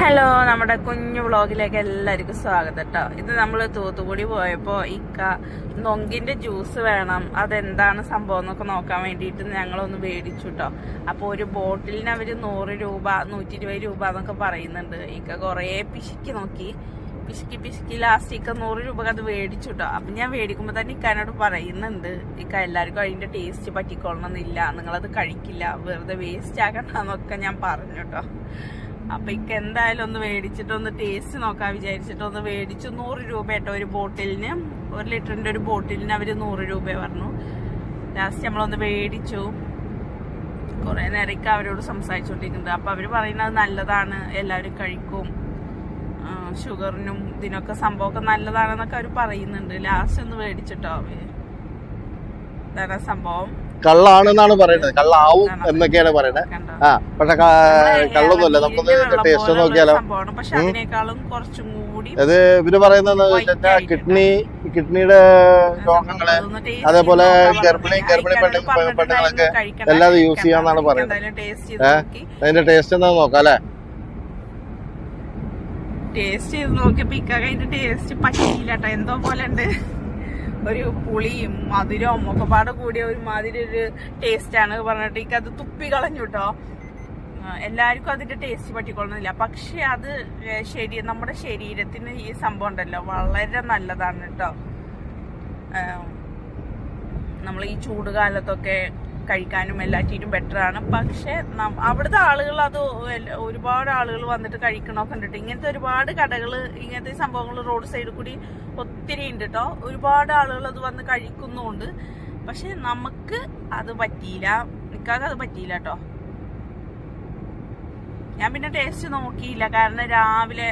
Hello നമ്മുടെ കുഞ്ഞു വ്ളോഗിലേക്ക് എല്ലാവർക്കും സ്വാഗതം കേട്ടോ ഇത് നമ്മൾ തൂത്തുക്കുടി പോയപ്പോൾ ഇക്ക നൊങ്കിന്റെ ജ്യൂസ് വേണം. അതെന്താണ് സംഭവം എന്നൊക്കെ നോക്കാൻ വേണ്ടിയിട്ട് ഞങ്ങളൊന്ന് മേടിച്ചു കേട്ടോ അപ്പോൾ ഒരു ബോട്ടിലിന് അവർ നൂറ് രൂപ നൂറ്റി ഇരുപത് രൂപ എന്നൊക്കെ പറയുന്നുണ്ട്. ഇക്ക കുറേ പിശുക്കി നോക്കി. പിശുക്കി പിശുക്കി. ലാസ്റ്റ് ഇക്ക നൂറ് രൂപക്ക് അത് മേടിച്ചു കേട്ടോ അപ്പം ഞാൻ മേടിക്കുമ്പോൾ തന്നെ ഇക്കാനോട് പറയുന്നുണ്ട്. ഇക്ക എല്ലാവർക്കും അതിന്റെ ടേസ്റ്റ് പറ്റിക്കൊള്ളണമെന്നില്ല നിങ്ങളത് കഴിക്കില്ല. വെറുതെ വേസ്റ്റ് ആക്കണ്ടെന്നൊക്കെ ഞാൻ പറഞ്ഞു കേട്ടോ അപ്പൊ ഇക്ക് എന്തായാലും ഒന്ന് മേടിച്ചിട്ടൊന്ന് ടേസ്റ്റ് നോക്കാൻ വിചാരിച്ചിട്ടൊന്ന് മേടിച്ചു. നൂറ് രൂപ കേട്ടോ ഒരു ബോട്ടിലിന് ഒരു ലിറ്ററിന്റെ ഒരു ബോട്ടിലിന് അവർ നൂറ് രൂപ പറഞ്ഞു. ലാസ്റ്റ് നമ്മളൊന്ന് മേടിച്ചു. കുറെ നേരമൊക്കെ അവരോട് സംസാരിച്ചുകൊണ്ടിരിക്കുന്നുണ്ട് അപ്പൊ അവർ പറയുന്നത് നല്ലതാണ്. എല്ലാവരും കഴിക്കും. ഷുഗറിനും ഇതിനൊക്കെ സംഭവമൊക്കെ നല്ലതാണെന്നൊക്കെ അവർ പറയുന്നുണ്ട്. ലാസ്റ്റ് ഒന്ന് മേടിച്ചിട്ടോ ഇതാണ് സംഭവം. കള്ളാണെന്നാണ് പറയുന്നത്. കള്ളാവും എന്നൊക്കെയാണ് പറയുന്നത്. ആ പക്ഷെ കള്ളൊന്നുമല്ല. നമുക്കൊന്ന് ടേസ്റ്റ് നോക്കിയാലോ? അത് ഇവർ പറയുന്നത് വെച്ചാൽ കിഡ്നി കിഡ്നിയുടെ രോഗങ്ങൾ അതേപോലെ ഗർഭിണി. ഗർഭിണി പെണ്ണു പെണ്ണുങ്ങളൊക്കെ എല്ലാം യൂസ്. ചെയ്യാന്നാണ് പറയുന്നത്. എന്തായാലും taste ചെയ്ത് ഏ? നോക്കി. അതിന്റെ ടേസ്റ്റ് എന്താ നോക്കാം അല്ലെ? ടേസ്റ്റ് ചെയ്ത് നോക്കിയപ്പോ ഇക്കാക്ക് അതിന്റെ ടേസ്റ്റ് പറ്റിയില്ല കേട്ടോ എന്തോ പോലെ ഉണ്ട്. ഒരു പുളിയും മധുരവും ഒക്കെ പാടെ കൂടിയ ഒരു മാതിരി ഒരു ടേസ്റ്റ് ആണ് പറഞ്ഞിട്ട് എനിക്കത് തുപ്പി കളഞ്ഞു കേട്ടോ എല്ലാവർക്കും അതിന്റെ ടേസ്റ്റ് പറ്റിക്കൊള്ളുന്നില്ല. പക്ഷെ അത് ശരി നമ്മുടെ ശരീരത്തിന് ഈ സംഭവം ഉണ്ടല്ലോ വളരെ നല്ലതാണ് കേട്ടോ നമ്മൾ ഈ ചൂട് കാലത്തൊക്കെ കഴിക്കാനും എല്ലാറ്റിനും ബെറ്റർ ആണ്. പക്ഷെ അവിടുത്തെ ആളുകൾ അത് ഒരുപാട് ആളുകൾ വന്നിട്ട് കഴിക്കണമൊക്കെ കണ്ടിട്ട് ഇങ്ങനത്തെ ഒരുപാട് കടകൾ ഇങ്ങനത്തെ സംഭവങ്ങൾ റോഡ് സൈഡിൽ കൂടി ഒത്തിരി ഉണ്ട് കേട്ടോ ഒരുപാട് ആളുകൾ അത് വന്ന് കഴിക്കുന്നുണ്ട്. പക്ഷെ നമുക്ക് അത് പറ്റിയില്ല. നിക്കാതെ അത് പറ്റിയില്ല കേട്ടോ ഞാൻ പിന്നെ ടേസ്റ്റ് നോക്കിയില്ല. കാരണം രാവിലെ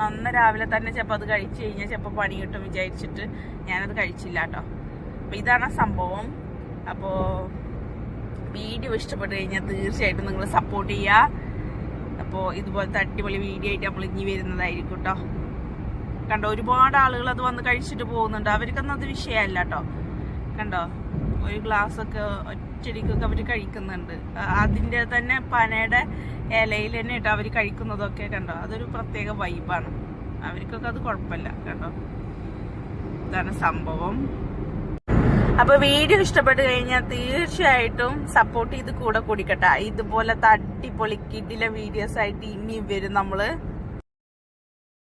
നന്ന രാവിലെ തന്നെ ചിലപ്പോൾ അത് കഴിച്ചു കഴിഞ്ഞാൽ ചിലപ്പോൾ പണി കിട്ടും വിചാരിച്ചിട്ട് ഞാനത് കഴിച്ചില്ല കേട്ടോ അപ്പൊ ഇതാണ് സംഭവം. അപ്പോൾ വീഡിയോ ഇഷ്ടപ്പെട്ട് കഴിഞ്ഞാൽ തീർച്ചയായിട്ടും നിങ്ങൾ സപ്പോർട്ട് ചെയ്യുക അപ്പോൾ ഇതുപോലത്തെ അടിപൊളി വീഡിയോ ആയിട്ട് നമ്മൾ ഇനി വരുന്നതായിരിക്കും കേട്ടോ കണ്ടോ ഒരുപാട് ആളുകൾ അത് വന്ന് കഴിച്ചിട്ട് പോകുന്നുണ്ട്. അവർക്കൊന്നും അത് വിഷയമല്ല കേട്ടോ കണ്ടോ ഒരു ഗ്ലാസ് ഒക്കെ ഒറ്റടിക്കൊക്കെ അവർ കഴിക്കുന്നുണ്ട് അതിന്റെ തന്നെ പനയുടെ ഇലയിൽ തന്നെ ഇട്ട് അവർ കഴിക്കുന്നതൊക്കെ കണ്ടോ അതൊരു പ്രത്യേക വൈബാണ്. അവർക്കൊക്കെ അത് കുഴപ്പമില്ല കണ്ടോ. ഇതാണ് സംഭവം. അപ്പൊ വീഡിയോ ഇഷ്ടപ്പെട്ട് കഴിഞ്ഞാൽ തീർച്ചയായിട്ടും സപ്പോർട്ട് ചെയ്ത് കൂടെ കൂടിക്കട്ടെ. ഇതുപോലത്തെ അടിപൊളി കിഡിലെ വീഡിയോസ് ആയിട്ട് ഇനി വരും നമ്മൾ.